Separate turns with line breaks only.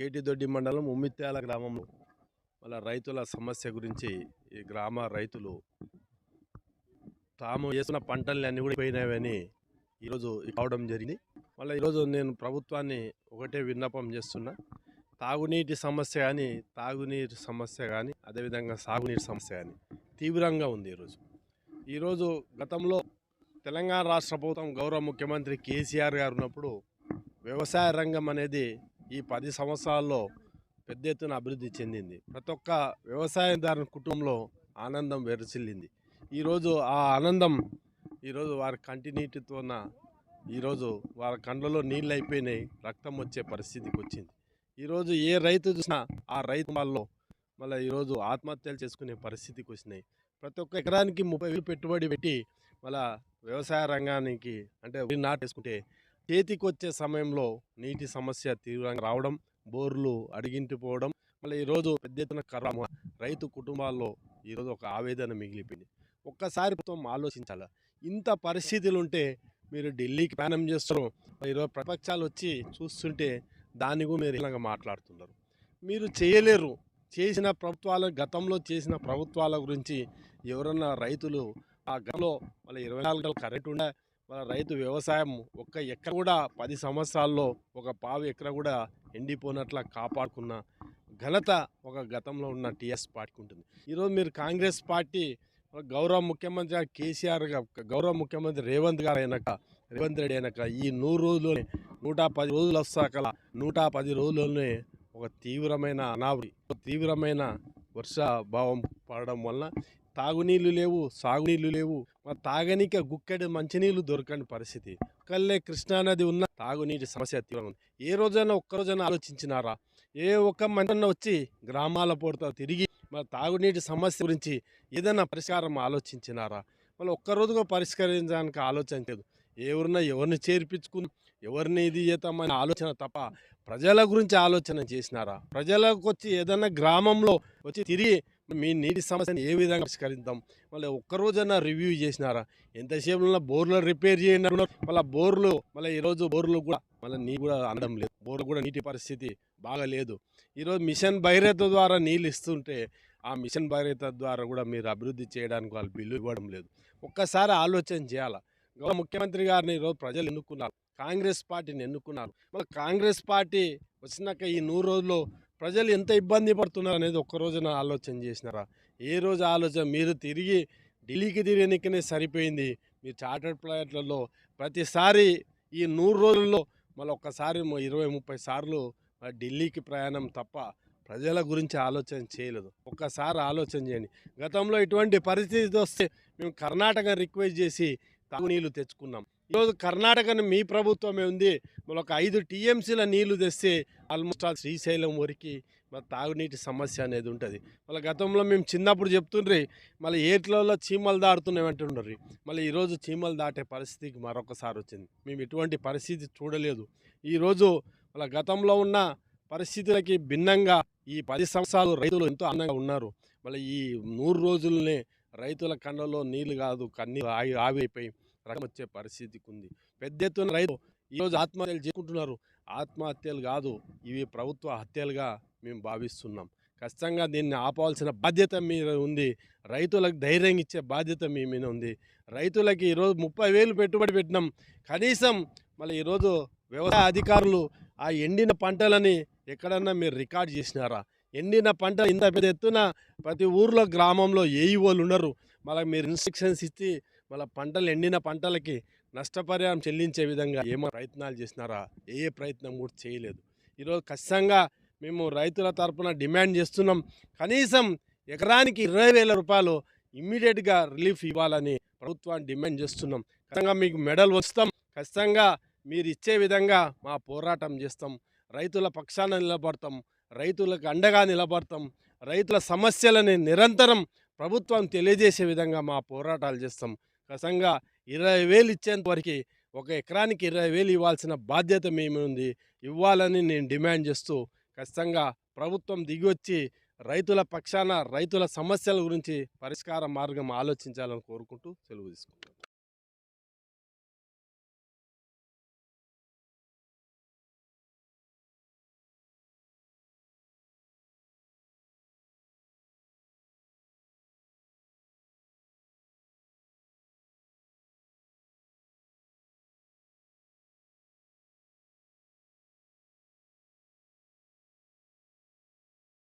కేటిదొడ్డి మండలం ఉమ్మిత్యాల గ్రామంలో వాళ్ళ రైతుల సమస్య గురించి ఈ గ్రామ రైతులు తాము వేసిన పంటల్ని అన్నీ కూడా పోయినాయని ఈరోజు కావడం జరిగింది. మళ్ళీ ఈరోజు నేను ప్రభుత్వాన్ని ఒకటే విన్నపం చేస్తున్నా. తాగునీటి సమస్య కానీ తాగునీటి సమస్య కానీ అదేవిధంగా సాగునీటి సమస్య కానీ తీవ్రంగా ఉంది ఈరోజు. ఈరోజు గతంలో తెలంగాణ రాష్ట్ర ప్రభుత్వం గౌరవ ముఖ్యమంత్రి కేసీఆర్ గారు ఉన్నప్పుడు వ్యవసాయ రంగం అనేది ఈ పది సంవత్సరాల్లో పెద్ద ఎత్తున అభివృద్ధి చెందింది. ప్రతి ఒక్క వ్యవసాయదారు కుటుంబంలో ఆనందం వెరసిల్లింది ఈరోజు ఆ ఆనందం ఈరోజు వారి కంటినీటితోన ఈరోజు వారి కండ్లలో నీళ్ళు అయిపోయినాయి రక్తం వచ్చే పరిస్థితికి వచ్చింది. ఈరోజు ఏ రైతు చూసినా ఆ రైతు వాళ్ళలో మళ్ళీ ఈరోజు ఆత్మహత్యలు చేసుకునే పరిస్థితికి వచ్చినాయి. ప్రతి ఒక్క ఎకరానికి ముప్పై వేలు పెట్టుబడి పెట్టి మళ్ళీ వ్యవసాయ రంగానికి అంటే వరి నాటేసుకుంటే చేతికొచ్చే సమయంలో నీటి సమస్య తీవ్రంగా రావడం బోర్లు అడిగింటిపోవడం మళ్ళీ ఈరోజు పెద్ద ఎత్తున కరమ రైతు కుటుంబాల్లో ఈరోజు ఒక ఆవేదన మిగిలిపోయింది. ఒక్కసారి ప్రభుత్వం ఆలోచించాలి. ఇంత పరిస్థితులు ఉంటే మీరు ఢిల్లీకి ప్రయాణం చేస్తారు. ఈరోజు ప్రపక్షాలు వచ్చి చూస్తుంటే దాని కూడా మీరు ఇలాగ మాట్లాడుతున్నారు. మీరు చేయలేరు. చేసిన ప్రభుత్వాల గతంలో చేసిన ప్రభుత్వాల గురించి ఎవరన్నా రైతులు ఆ గతంలో మళ్ళీ ఇరవై నాలుగు గంటలు కరెంట్ ఉండే మన రైతు వ్యవసాయం ఒక్క ఎక్కడ కూడా పది సంవత్సరాల్లో ఒక పావు ఎక్కడ కూడా ఎండిపోయినట్ల కాపాడుకున్న ఘనత ఒక గతంలో ఉన్న టీఎస్ పార్టీకి ఉంటుంది. ఈరోజు మీరు కాంగ్రెస్ పార్టీ గౌరవ ముఖ్యమంత్రి గారు కేసీఆర్ గౌరవ ముఖ్యమంత్రి రేవంత్ గారు అయినాక రేవంత్ రెడ్డి అయినాక ఈ నూరు రోజుల్లోనే నూట పది రోజులు వస్తాక నూట పది రోజుల్లోనే ఒక తీవ్రమైన అనావృతి ఒక తీవ్రమైన వర్షాభావం పడడం వలన తాగునీళ్ళు లేవు సాగునీళ్ళు లేవు. మరి తాగనిక గుక్కెడు మంచినీళ్ళు దొరకని పరిస్థితి. కల్లే కృష్ణానది ఉన్న తాగునీటి సమస్య తీవ్రంగా ఉంది. ఏ రోజైనా ఒక్క రోజైనా ఆలోచించినారా? ఏ ఒక్క మంటన్న వచ్చి గ్రామాల పూడతో తిరిగి మరి తాగునీటి సమస్య గురించి ఏదైనా పరిష్కారం ఆలోచించినారా? మళ్ళీ ఒక్కరోజుగా పరిష్కరించడానికి ఆలోచన లేదు. ఎవరిన ఎవరిని చేర్పించుకుని ఎవరిని ఇది చేద్దామని ఆలోచన తప్ప ప్రజల గురించి ఆలోచన చేసినారా? ప్రజలకు వచ్చి ఏదైనా గ్రామంలో వచ్చి తిరిగి మీ నీటి సమస్యను ఏ విధంగా పరిష్కరిద్దాం? మళ్ళీ ఒక్కరోజైనా రివ్యూ చేసినారా? ఎంతసేపు బోర్లు రిపేర్ చేయండి. మళ్ళీ బోర్లు మళ్ళీ ఈరోజు బోర్లు కూడా మళ్ళీ నీరు కూడా అందడం లేదు. బోర్లు కూడా నీటి పరిస్థితి బాగా లేదు. ఈరోజు మిషన్ భైరత ద్వారా నీళ్ళు ఇస్తుంటే ఆ మిషన్ భైరత ద్వారా కూడా మీరు అభివృద్ధి చేయడానికి వాళ్ళు బిల్లు ఇవ్వడం లేదు. ఒక్కసారి ఆలోచన చేయాలా? గౌరవ ముఖ్యమంత్రి గారిని ఈరోజు ప్రజలు ఎన్నుకున్నారు? కాంగ్రెస్ పార్టీని ఎన్నుకున్నారు? మళ్ళీ కాంగ్రెస్ పార్టీ వచ్చినాక ఈ నూరు రోజుల్లో ప్రజలు ఎంత ఇబ్బంది పడుతున్నారు అనేది ఒక్క రోజున ఆలోచన చేసినారా? ఏ రోజు ఆలోచన? మీరు తిరిగి ఢిల్లీకి తిరిగినకనే సరిపోయింది. మీరు చార్టర్డ్ ఫ్లైట్లలో ప్రతిసారి ఈ నూరు రోజుల్లో మళ్ళీ ఒక్కసారి ఇరవై ముప్పై సార్లు ఢిల్లీకి ప్రయాణం తప్ప ప్రజల గురించి ఆలోచన చేయలేదు. ఒక్కసారి ఆలోచన చేయండి. గతంలో ఇటువంటి పరిస్థితి వస్తే మేము కర్ణాటక రిక్వెస్ట్ చేసి తాగునీళ్ళు తెచ్చుకున్నాం. ఈరోజు కర్ణాటకను మీ ప్రభుత్వమే ఉంది. మళ్ళీ ఒక ఐదు టీఎంసీల నీళ్ళు తెస్తే ఆల్మోస్ట్ ఆల్ శ్రీశైలం వరకు మరి తాగునీటి సమస్య అనేది ఉంటుంది. మళ్ళీ గతంలో మేము చిన్నప్పుడు చెప్తుండ్రి మళ్ళీ ఏట్లలో చీమలు దాడుతున్నామంటుండ్రి మళ్ళీ ఈరోజు చీమలు దాటే పరిస్థితికి మరొకసారి వచ్చింది. మేము ఎటువంటి పరిస్థితి చూడలేదు. ఈరోజు మళ్ళీ గతంలో ఉన్న పరిస్థితులకి భిన్నంగా ఈ పది సంవత్సరాలు రైతులు ఎంతో ఆనందంగా ఉన్నారు. మళ్ళీ ఈ నూరు రోజులనే రైతుల కండలో నీళ్ళు కాదు కన్నీరు ఆవి ఆవిరైపోయి రకం వచ్చే పరిస్థితికి ఉంది పెద్ద ఎత్తున రైతు ఈరోజు ఆత్మహత్యలు చేసుకుంటున్నారు. ఆత్మహత్యలు కాదు ఇవి ప్రభుత్వ హత్యలుగా మేము భావిస్తున్నాం. ఖచ్చితంగా దీన్ని ఆపవలసిన బాధ్యత మీద ఉంది. రైతులకు ధైర్యం ఇచ్చే బాధ్యత మీ మీద ఉంది. రైతులకి ఈరోజు ముప్పై వేలు పెట్టుబడి పెట్టినాం. కనీసం మళ్ళీ ఈరోజు వ్యవసాయ అధికారులు ఆ ఎండిన పంటలని ఎక్కడన్నా మీరు రికార్డ్ చేసినారా? ఎండిన పంట ఇంత పెద్ద ఎత్తున ప్రతి ఊర్లో గ్రామంలో ఏఈఓలు ఉన్నారు మళ్ళీ మీరు ఇన్స్ట్రక్షన్స్ ఇచ్చి మళ్ళీ పంటలు ఎండిన పంటలకి నష్టపరిహారం చెల్లించే విధంగా ఏమో ప్రయత్నాలు చేసినారా? ఏ ప్రయత్నం కూడా చేయలేదు. ఈరోజు ఖచ్చితంగా మేము రైతుల తరపున డిమాండ్ చేస్తున్నాం. కనీసం ఎకరానికి ఇరవై వేల రూపాయలు ఇమ్మీడియట్గా రిలీఫ్ ఇవ్వాలని ప్రభుత్వాన్ని డిమాండ్ చేస్తున్నాం. ఖచ్చితంగా మీకు మెడల్ వస్తాం. ఖచ్చితంగా మీరు ఇచ్చే విధంగా మా పోరాటం చేస్తాం. రైతుల పక్షాన నిలబడతాం. రైతులకు అండగా నిలబడతాం. రైతుల సమస్యలని నిరంతరం ప్రభుత్వం తెలియజేసే విధంగా మా పోరాటాలు చేస్తాం. ఖచ్చితంగా ఇరవై వేలు ఇచ్చేంత వరకు ఒక ఎకరానికి ఇరవై వేలు ఇవ్వాల్సిన బాధ్యత మేము ఉంది. ఇవ్వాలని నేను డిమాండ్ చేస్తూ ఖచ్చితంగా ప్రభుత్వం దిగివచ్చి రైతుల పక్షాన రైతుల సమస్యల గురించి పరిష్కార మార్గం ఆలోచించాలని కోరుకుంటూ సెలవు తీసుకుంటాను